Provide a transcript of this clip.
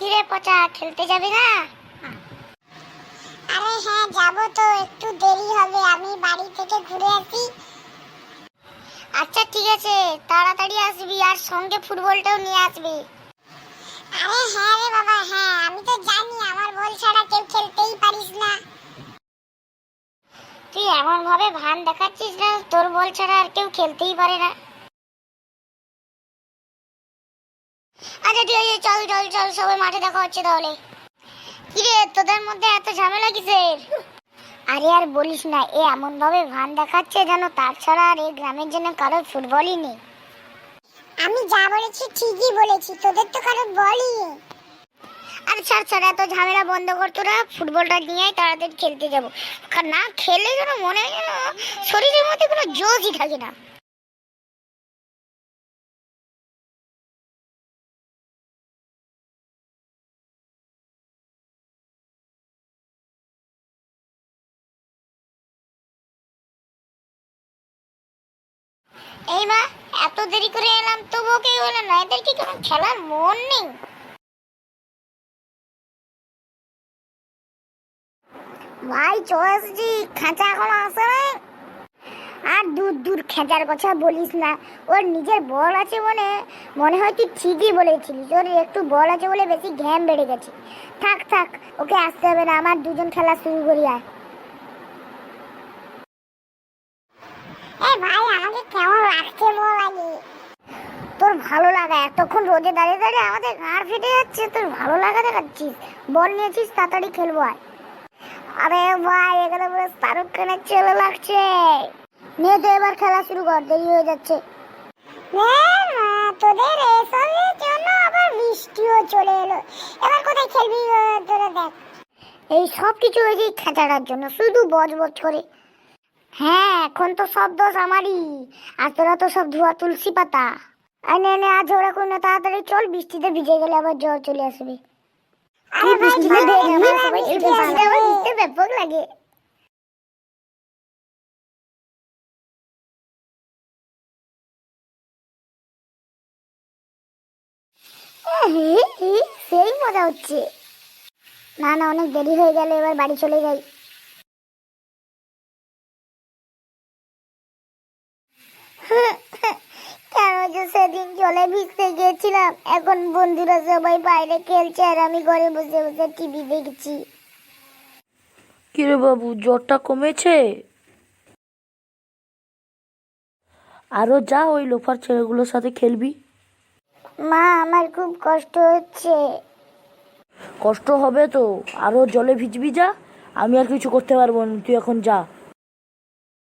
কিরে পচা খেলতে যাবি না আরে হ্যাঁ যাব তো, একটু দেরি হবে, আমি বাড়ি থেকে ঘুরে আসি। আচ্ছা ঠিক আছে, তাড়াতাড়ি আসবি, আর সঙ্গে ফুটবলটাও নিয়ে আসবি। আরে হ্যাঁ রে বাবা হ্যাঁ আমি তো জানি, আমার বল ছাড়া কেউ খেলতেই পারিস না। তুই এমন ভাবে ভান দেখাচ্ছিস না, তোর বল ছাড়া আর কেউ খেলতেই পারে না। আচ্ছা ঠিক আছে চল চল চল সবাই মাঠে দেখা হচ্ছে তাহলে। কিরে তোদের মধ্যে এত ঝামেলা কিসের? আরে আর বলিস না এ এমন ভাবে ভান দেখাচ্ছে যেন তার ছাড়া আর এই গ্রামের জন্য কারোর ফুটবলই নেই। আমি যা বলেছি ঠিকই বলেছি তোদের তো কারও বলই। আরে ছাড় ছাড় এত ঝামেলা বন্ধ কর তোরা ফুটবলটা নিয়ে তাড়াতাড়ি খেলতে যাব। না খেলে যেন মনে হয় যেন শরীরের মধ্যে কোনো জোশই থাকে না। এই মা, এত দেরি করে এলাম, তবুও কেউ না। এদের কি কোনো খেলার মন নেই? ভাই এসেছি। খাঁচা এখনও আসে আর দূর দূর খেঁচার কথা বলিস না। ওর নিজের বল আছে বলে মনে হয় তুই ঠিকই বলেছিলিস। ওর একটু বল আছে বলে বেশি ঘ্যাম বেড়ে গেছে। থাক থাক, ওকে আসতে হবে না। আমার দুজন খেলা শুরু করি আর ভাই লাগছে বল আগে। তোর ভালো লাগা, এতক্ষণ রোদে দাঁড়িয়ে দাঁড়িয়ে আমাদের ঘাড় ফেটে যাচ্ছে, তোর ভালো লাগা দেখাচ্ছিস। বল নিয়েছিস, তাড়াতাড়ি খেলব আর আরে ভাই, এখানে পুরো শাহরুখ খানের ছেলে লাগছে। নিয়ে তো এবার খেলা শুরু কর, দেরি হয়ে যাচ্ছে। তোদের এসবের জন্য আবার বৃষ্টিও চলে এলো। এবার কোথায় খেলবি তোরা দেখ। এই সব কিছু হয়েছে খেঁচাটার জন্য, শুধু বজ বজ করে। হ্যাঁ এখন তো সব দোষ আমারই। আর তোরা তো সব ধোয়া তুলসী পাতা। আর নে নে আর ঝগড়া করি তাড়াতাড়ি চল বৃষ্টিতে ভিজে গেলে আবার জ্বর চলে আসবে। আরে ভাই বৃষ্টিতে ভিজে গেলে সবাই ভিজতে ব্যাপক লাগে। সেই মজা হচ্ছে। না না অনেক দেরি হয়ে গেল এবার বাড়ি চলে যাই কেন যে সেদিন জলে ভিজতে গিয়েছিলাম। এখন বন্ধুরা সবাই বাইরে খেলছে আর আমি ঘরে বসে বসে টিভি দেখছি। কিরে বাবু জ্বরটা কমেছে? আরও যা ওই লোফার ছেলেগুলোর সাথে খেলবি। মা আমার খুব কষ্ট হচ্ছে। কষ্ট হবে তো। আরও জলে ভিজবি যা। আমি আর কিছু করতে পারব না। তুই এখন যা।